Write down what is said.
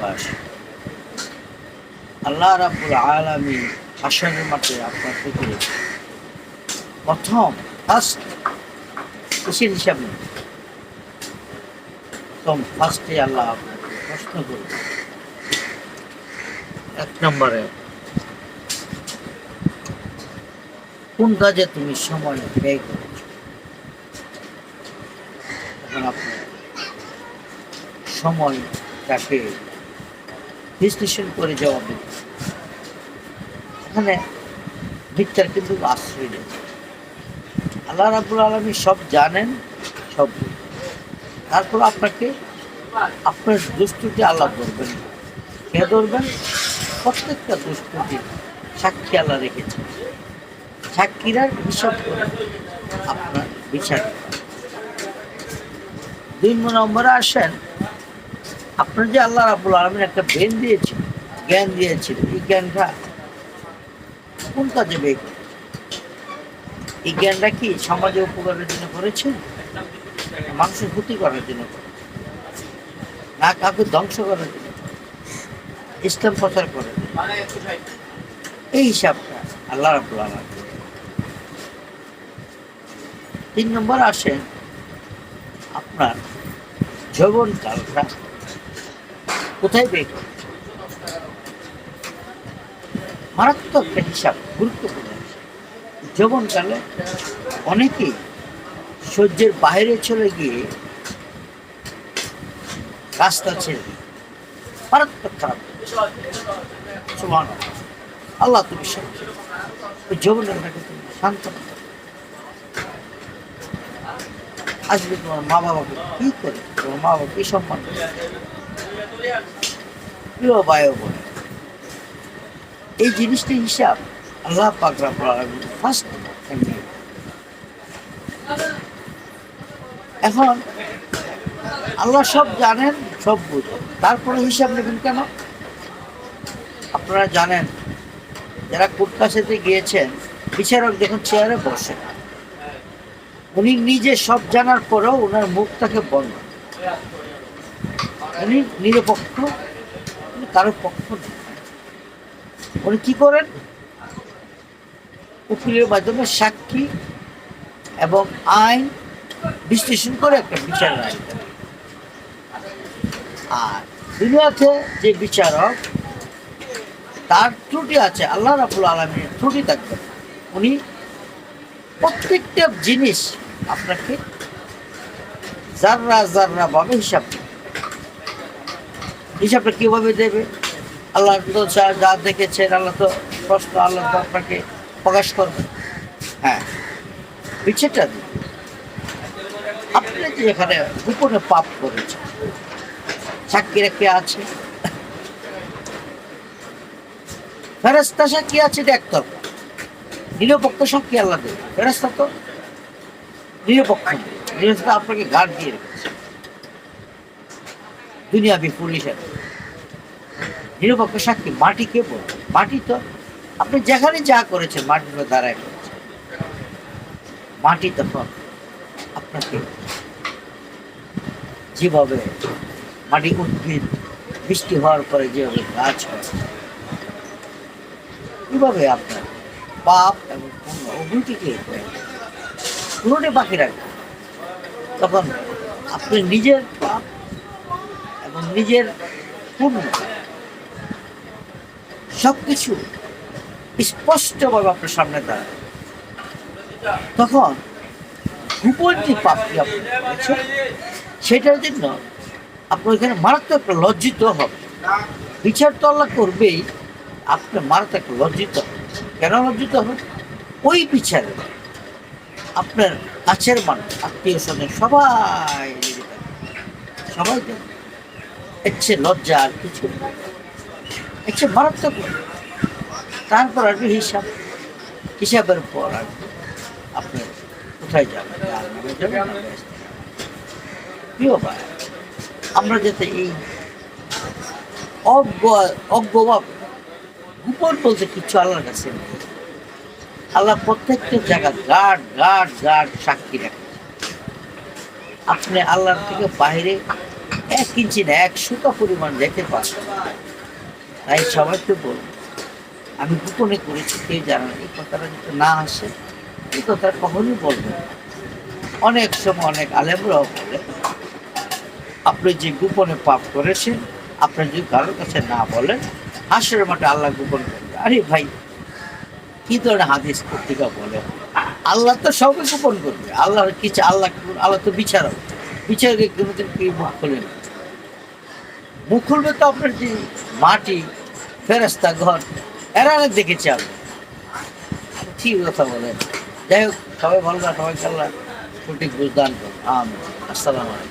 বাস আল্লাহ রাবুল আলমী হাসনের মাঠে আপনার থেকে প্রথম ফার্স্ট হিসাব? প্রথম ফার্স্টে আল্লাহ প্রশ্ন করবে। এক নম্বরে, কোন কাজে তুমি সময় ব্যয় করেছ? আপনি সময়টাকে বিশ্লেষণ করে জবাব দিতে। এখানে মিথ্যার কিন্তু আশ্রয় নেই। আল্লাহ রাবুল আলমী সব জানেন, সব তারপর আপনাকে আপনার দুষ্টুটি আল্লাহ ধরবেন। কে ধরবেন? প্রত্যেকটা দুষ্টুটি সাক্ষী আল্লাহ রেখেছেন। সাক্ষীরা হিসাব করে আপনার বিচার। দুই নম্বরে আসেন আপনার যে আল্লাহ রাবুল আলমিন একটা ব্রেন দিয়েছিল জ্ঞান দিয়েছিল এই জ্ঞানটা কোন কাজে ব্যয় এই জ্ঞানটা কি সমাজে উপকারের জন্য করেছেন মানুষের ক্ষতি করার জন্য? না কাউকে ধ্বংস করার জন্য ইসলাম প্রচার করে এই হিসাবটা আল্লাহ রাবুল আলম তিন নম্বর আসেন আপনার যৌবন কালটা কোথায় ব্যয় মারাত্মক একটা হিসাব, গুরুত্বপূর্ণ। যৌবনকালে অনেকেই সহ্যের বাইরে চলে গিয়ে রাস্তা ছেড়ে। মারাত্মক খারাপ। আল্লাহ তুমি সাক্ষী ওই শান্ত। আজকে তোমার মা বাবাকে কি করে তোমার মা বাবা কি সম্মান করে? এই জিনিসটি হিসাব আল্লাহ পাক রাব্বুল আলামিন ফার্স্ট এখন আল্লাহ সব জানেন, সব বুঝেন তারপরে হিসাব নেবেন কেন? আপনারা জানেন, যারা কোর্ট কাছেতে গিয়েছেন, বিচারক দেখুন চেয়ারে বসে। উনি নিজে সব জানার পরেও ওনার মুখটাকে বন্ধ। উনি নিরপেক্ষ উনি কারও পক্ষ উনি কি করেন? উকিলের মাধ্যমে সাক্ষী এবং আইন বিশ্লেষণ করে একটা বিচার আর দুনিয়াতে যে বিচারক, তার ত্রুটি আছে, আল্লাহ রাবুল আলমীর ত্রুটি থাকবে। উনি প্রত্যেকটা জিনিস আপনাকে জাররা জাররা ভাবে হিসাব। হিসাবটা কীভাবে দেবে? আল্লাহ তো যা দেখেছেন আল্লাহ তো প্রশ্ন আল্লাহ তো আপনাকে প্রকাশ করবে। হ্যাঁ। দিন। আপনি যে এখানে গোপনে পাপ করেছেন সাক্ষীরা কে আছে? ফেরেস্তা সাক্ষী আছে? দেখতে হবে নিরপেক্ষ সাক্ষী আল্লাহ দেবে। ফেরেস্তা তো নিরপেক্ষ। না। ফেরেস্তা আপনাকে গার্ড দিয়ে রেখেছে। দুনিয়াবি পুলিশের। নিরপেক্ষ সাক্ষী মাটি কে বলবে মাটি তো আপনি যেখানে যা করেছেন, মাটির দাঁড়ায় করেছেন। মাটি তখন আপনাকে যেভাবে মাটি উদ্ভিদ, বৃষ্টি হওয়ার পরে যেভাবে গাছ হয় কীভাবে আপনার পাপ এবং পুণ্য উভয়টিকে পুরোটাই বাকি রাখবে তখন আপনি নিজের নিজের পুণ্য সব কিছু স্পষ্টভাবে আপনার সামনে দাঁড়ায়। তখন গোপন যে পাপটি আপনি সেটার জন্য আপনার এখানে মারাত্মক লজ্জিত হবে। বিচার তো আল্লাহ করবেই আপনার মারাত্মক লজ্জিত হবে। কেন লজ্জিত হবে? ওই বিচারে আপনার কাছের মানুষ, আত্মীয় স্বজন সবাই সবাই দেখবে। লজ্জা আর কিছু চেয়ে মারাত্মক। তারপর আসবে হিসাব হিসাবের পর আসবে আপনি কোথায় যাবেন জাহান্নামে যাবেন না বেহেশতে যাবেন। প্রিয় ভাই, আমরা যাতে এই অজ্ঞ, অজ্ঞভাব, গোপন বলতে কিছু আল্লাহর কাছে নেই আল্লাহ প্রত্যেকটা জায়গা গার্ড গার্ড গার্ড সাক্ষী রাখে আপনি আল্লাহর থেকে বাইরে এক ইঞ্চি না, এক সুতা পরিমাণ রেখে পাচ্ছে তাই সবাইকে বলব, আমি গোপনে করেছি, কেউ জানে এই কথাটা যদি না আসে, এই কথা কখনোই বলবেন। অনেক সময় অনেক আলেমরাও বলে, আপনি যে গোপনে পাপ করেছেন, আপনি যদি কারোর কাছে না বলেন, হাসরের মাঠে আল্লাহ গোপন করবে আরে ভাই, কি ধরনের হাদিস পত্রিকা বলে? আল্লাহ তো সবই গোপন করবে। আল্লাহ কিছু, আল্লাহ আল্লাহ তো বিচারক। বিচারকে কোনোদিন কি মুখ খোলে না মুখ খুলবে তো আপনার কি? মাটি ফেরস্তা ঘর, এরা অনেক দেখেছি আমি। ঠিক কথা বলেন। যাই হোক, সবাই ভালো সবাই খেলা সঠিক বুঝদান আসসালামু আলাইকুম।